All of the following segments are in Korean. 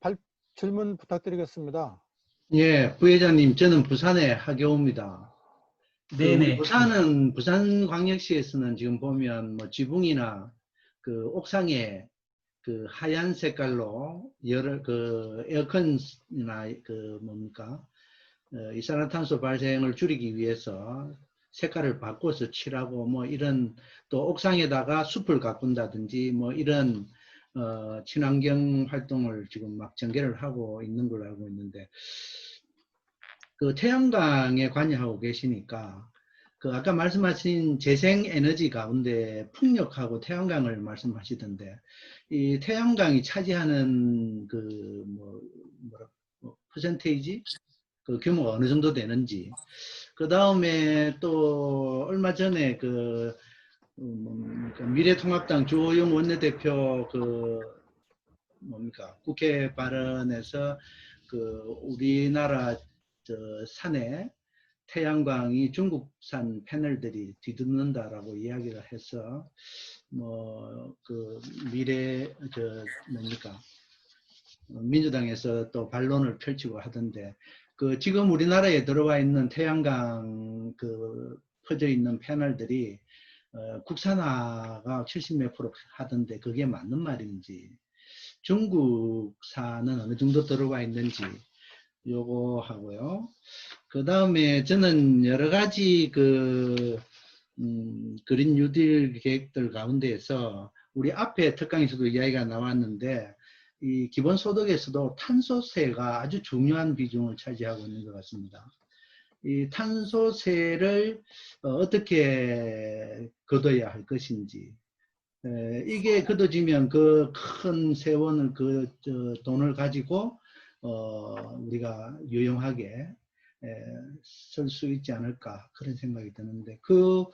발, 질문 부탁드리겠습니다. 예, 부회장님, 저는 부산의 하교우입니다. 그 네네. 부산은, 부산광역시에서는 지금 보면 뭐 지붕이나 그 옥상에 그 하얀 색깔로 여러 그 에어컨이나 그 뭡니까 어, 이산화탄소 발생을 줄이기 위해서 색깔을 바꿔서 칠하고 뭐 이런 또 옥상에다가 숲을 가꾼다든지 뭐 이런 어, 친환경 활동을 지금 막 전개를 하고 있는 걸로 알고 있는데 그 태양광에 관여하고 계시니까 그 아까 말씀하신 재생 에너지 가운데 풍력하고 태양광을 말씀하시던데 이 태양광이 차지하는 그 뭐 뭐라 뭐 퍼센테이지? 그 규모가 어느 정도 되는지. 그 다음에 또 얼마 전에 그 음, 뭡니까, 미래통합당 주호영 원내대표 그 뭡니까? 국회 발언에서 그 우리나라 저 산에 태양광이 중국산 패널들이 뒤덮는다라고 이야기를 해서 뭐 그 미래 저 뭡니까? 민주당에서 또 반론을 펼치고 하던데 그 지금 우리나라에 들어와 있는 태양광 그 퍼져 있는 패널들이 어, 국산화가 70몇 프로 하던데 그게 맞는 말인지 중국산은 어느 정도 들어와 있는지 요거 하고요. 그 다음에 저는 여러 가지 그, 음, 그린 뉴딜 계획들 가운데에서 우리 앞에 특강에서도 이야기가 나왔는데 이 기본소득에서도 탄소세가 아주 중요한 비중을 차지하고 있는 것 같습니다. 이 탄소세를 어, 어떻게 걷어야 할 것인지 에, 이게 걷어지면 그 큰 세원을 그 저, 돈을 가지고 어, 우리가 유용하게 쓸 수 있지 않을까 그런 생각이 드는데 그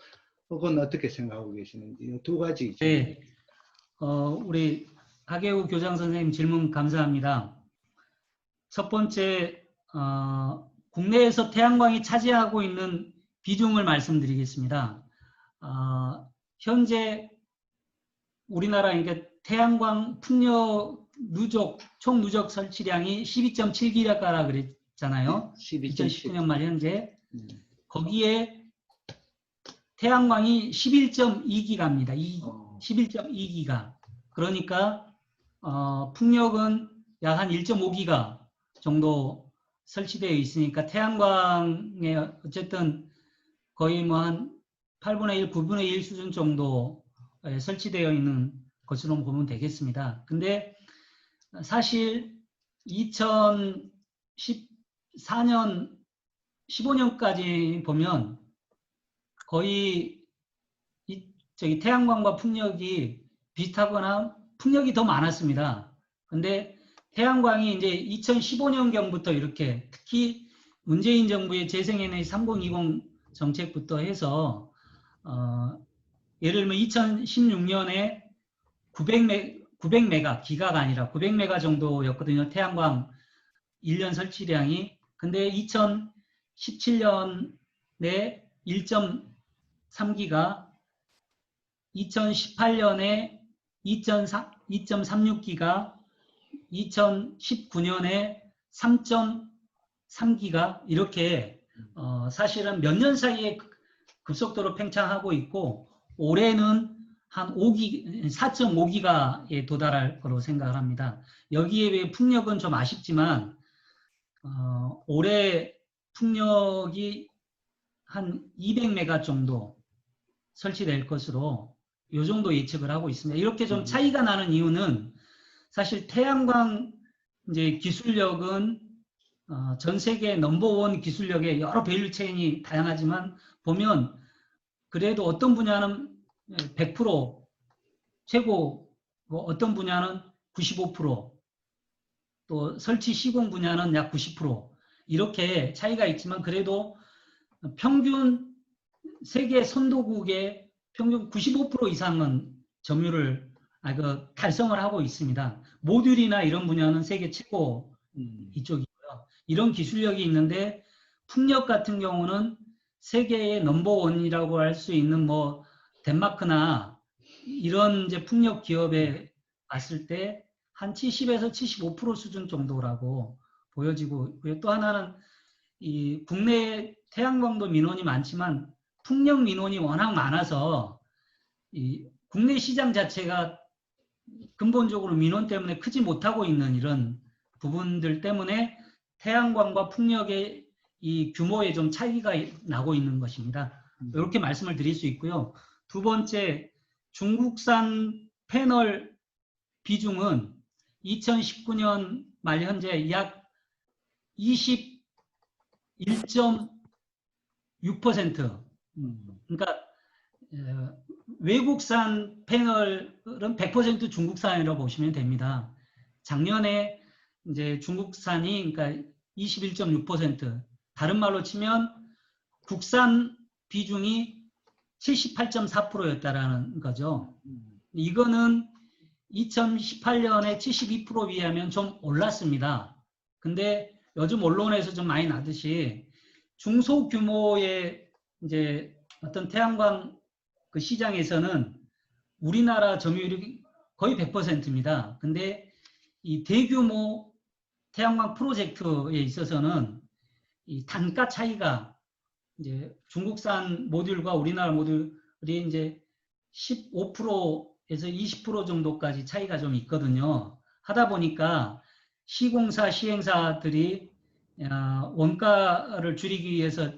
그건 어떻게 생각하고 계시는지 두 가지 네. 어, 우리 하계우 교장 선생님 질문 감사합니다. 첫 번째, 어, 국내에서 태양광이 차지하고 있는 비중을 말씀드리겠습니다. 어, 현재 우리나라 이게 태양광 풍력 누적 총 누적 설치량이 12.7기가라 그랬잖아요. 2019년 말 현재 음. 거기에 태양광이 11.2기가입니다. 어, 11.2기가. 그러니까 어, 풍력은 약 한 1.5기가 정도 설치되어 있으니까 태양광에 어쨌든 거의 뭐 한 8분의 1, 9분의 1 수준 정도 에 설치되어 있는 것으로 보면 되겠습니다. 근데 사실 2014년, 15년까지 보면 거의 이, 저기 태양광과 풍력이 비슷하거나 풍력이 더 많았습니다. 근데 태양광이 이제 2015년경부터 이렇게 특히 문재인 정부의 재생에너지 3020 정책부터 해서 어, 예를 들면 2016년에 900메, 900메가 기가가 아니라 900메가 정도였거든요. 태양광 1년 설치량이. 근데 2017년에 1.3기가 2018년에 2.36기가 2019년에 3.3기가 이렇게 어, 사실은 몇 년 사이에 급속도로 팽창하고 있고 올해는 한 5기, 4.5기가에 도달할 거로 생각을 합니다. 여기에 비해 풍력은 좀 아쉽지만 어, 올해 풍력이 한 200메가 정도 설치될 것으로 이 정도 예측을 하고 있습니다. 이렇게 좀 차이가 나는 이유는 사실 태양광 이제 기술력은 어, 전 세계 넘버원 기술력의 여러 밸류 체인이 다양하지만 보면 그래도 어떤 분야는 100% 최고 뭐 어떤 분야는 95%또 설치 시공 분야는 약 90% 이렇게 차이가 있지만 그래도 평균 세계 선도국의 평균 95% 이상은 점유를 아, 그 달성을 하고 있습니다. 모듈이나 이런 분야는 세계 최고 음, 이쪽이고요. 이런 기술력이 있는데 풍력 같은 경우는 세계의 넘버원이라고 할 수 있는 뭐 덴마크나 이런 이제 풍력 기업에 봤을 때 한 70에서 75% 수준 정도라고 보여지고 있고요. 또 하나는 이 국내 태양광도 민원이 많지만 풍력 민원이 워낙 많아서 이 국내 시장 자체가 근본적으로 민원 때문에 크지 못하고 있는 이런 부분들 때문에 태양광과 풍력의 이 규모에 좀 차이가 나고 있는 것입니다. 이렇게 말씀을 드릴 수 있고요. 두 번째, 중국산 패널 비중은 2019년 말 현재 약 21.6%. 그러니까 어, 외국산 패널은 100% 중국산이라고 보시면 됩니다. 작년에 이제 중국산이 그러니까 21.6%. 다른 말로 치면 국산 비중이 78.4%였다라는 거죠. 이거는 2018년에 72% 비하면 좀 올랐습니다. 근데 요즘 언론에서 좀 많이 나듯이 중소규모의 이제 어떤 태양광 그 시장에서는 우리나라 점유율이 거의 100%입니다. 근데 이 대규모 태양광 프로젝트에 있어서는 이 단가 차이가 이제 중국산 모듈과 우리나라 모듈이 이제 15%에서 20% 정도까지 차이가 좀 있거든요. 하다 보니까 시공사, 시행사들이 아, 원가를 줄이기 위해서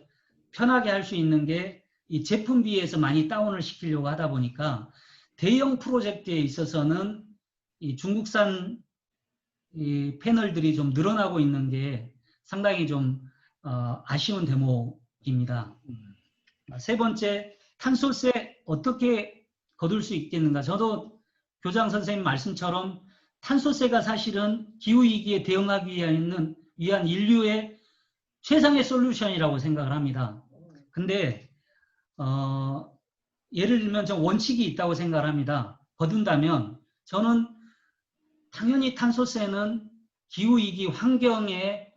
편하게 할 수 있는 게 이 제품비에서 많이 다운을 시키려고 하다 보니까 대형 프로젝트에 있어서는 이 중국산 이 패널들이 좀 늘어나고 있는 게 상당히 좀 어, 아쉬운 대목입니다. 세 번째, 탄소세 어떻게 거둘 수 있겠는가? 저도 교장 선생님 말씀처럼 탄소세가 사실은 기후위기에 대응하기 위한, 위한 인류의 최상의 솔루션이라고 생각을 합니다. 근데, 어, 예를 들면 저 원칙이 있다고 생각을 합니다. 거둔다면 저는 당연히 탄소세는 기후위기 환경에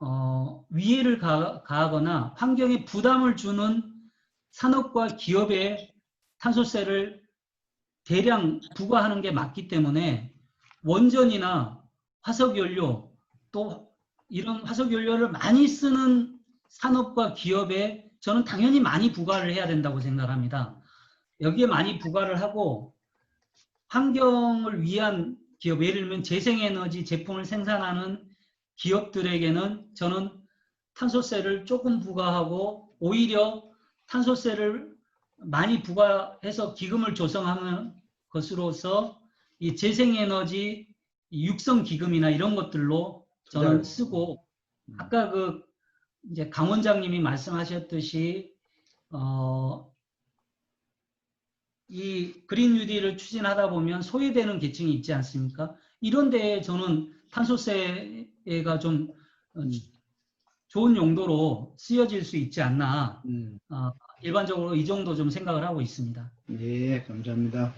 어, 위해를 가, 가하거나 환경에 부담을 주는 산업과 기업에 탄소세를 대량 부과하는 게 맞기 때문에 원전이나 화석연료 또 이런 화석연료를 많이 쓰는 산업과 기업에 저는 당연히 많이 부과를 해야 된다고 생각합니다. 여기에 많이 부과를 하고 환경을 위한 기업, 예를 들면 재생에너지 제품을 생산하는 기업들에게는 저는 탄소세를 조금 부과하고 오히려 탄소세를 많이 부과해서 기금을 조성하는 것으로서 이 재생에너지 육성 기금이나 이런 것들로 저는 쓰고 아까 그 이제 강 원장님이 말씀하셨듯이 어, 이 그린 뉴딜을 추진하다 보면 소외되는 계층이 있지 않습니까? 이런 데에 저는 탄소세가 좀 어, 좋은 용도로 쓰여질 수 있지 않나 음, 어, 일반적으로 이 정도 좀 생각을 하고 있습니다. 예, 감사합니다.